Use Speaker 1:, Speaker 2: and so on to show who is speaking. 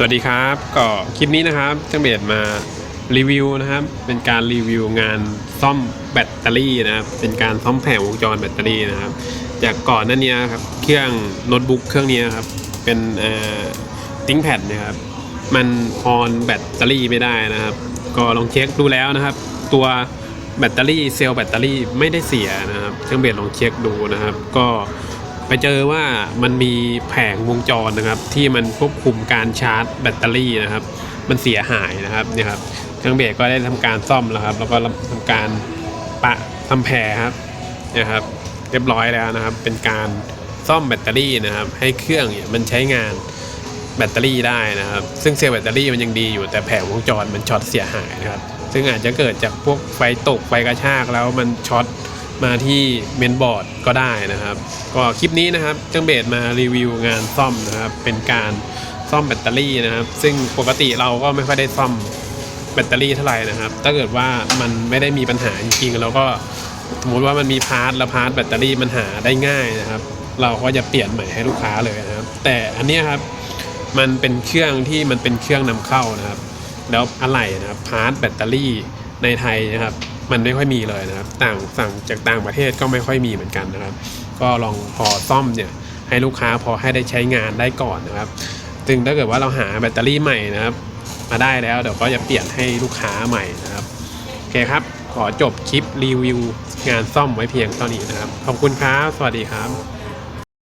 Speaker 1: สวัสดีครับก็คลิปนี้นะครับจังเบดมารีวิวนะครับ เป็นการรีวิวงานซ่อมแบตเตอรี่นะครับ เป็นการซ่อมแผงวงจรแบตเตอรี่นะครับ จากก่อนหนั้นเนี้ยครับเครื่องโน้ตบุ๊กเครื่องนี้ครับเป็นเอ่อติ้งแพดนะครับ มันออนแบตเตอรี่ไม่ได้นะครับ ก็ลองเช็คดูแล้วนะครับ ตัวแบตเตอรี่เซลล์แบตเตอรี่ไม่ได้เสียนะครับจังเบดลองเช็คดูนะครับ ก็ ไปเจอว่ามันมีแผงวงจรนะครับ ที่มันควบคุมการชาร์จแบตเตอรี่นะครับ มันเสียหายนะครับเนี่ยครับเครื่องเบรกก็ได้ทำการซ่อมแล้วครับ แล้วก็ทำการปะทำแผลครับเนี่ยครับ เรียบร้อยแล้วนะครับ เป็นการซ่อมแบตเตอรี่นะครับ ให้เครื่องเนี่ยมันใช้งานแบตเตอรี่ได้นะครับ ซึ่งเซลล์แบตเตอรี่มันยังดีอยู่แต่แผงวงจรมันช็อตเสียหายนะครับ ซึ่งอาจจะเกิดจากพวกไฟตกไฟกระชากแล้วมันช็อต มาที่เมนบอร์ดก็ได้นะครับ ก็คลิปนี้นะครับจังเบดมารีวิวงานซ่อมนะครับ เป็นการซ่อมแบตเตอรี่นะครับ ซึ่งปกติเราก็ไม่ค่อยได้ซ่อมแบตเตอรี่เท่าไหร่นะครับ ถ้าเกิดว่ามันไม่ได้มีปัญหาจริงๆเราก็สมมติว่ามันมีพาร์ทแล้วพาร์ทแบตเตอรี่มันหาได้ง่ายนะครับ เราก็จะเปลี่ยนใหม่ให้ลูกค้าเลยนะครับ แต่อันนี้ครับมันเป็นเครื่องที่มันเป็นเครื่องนำเข้านะครับ แล้วอะไหล่นะครับพาร์ทแบตเตอรี่ในไทยนะครับ มันไม่ค่อยมีเลยนะครับ ต่างสั่งจากต่างประเทศก็ไม่ค่อยมีเหมือนกันนะครับ ก็ลองพอซ่อมเนี่ยให้ลูกค้าพอให้ได้ใช้งานได้ก่อนนะครับถึงถ้าเกิดว่าเราหาแบตเตอรี่ใหม่นะครับ มาได้แล้วเดี๋ยวก็จะเปลี่ยนให้ลูกค้าใหม่นะครับโอเคครับ ขอจบคลิปรีวิวงานซ่อมไว้เพียงเท่านี้นะครับ ขอบคุณครับ สวัสดีครับ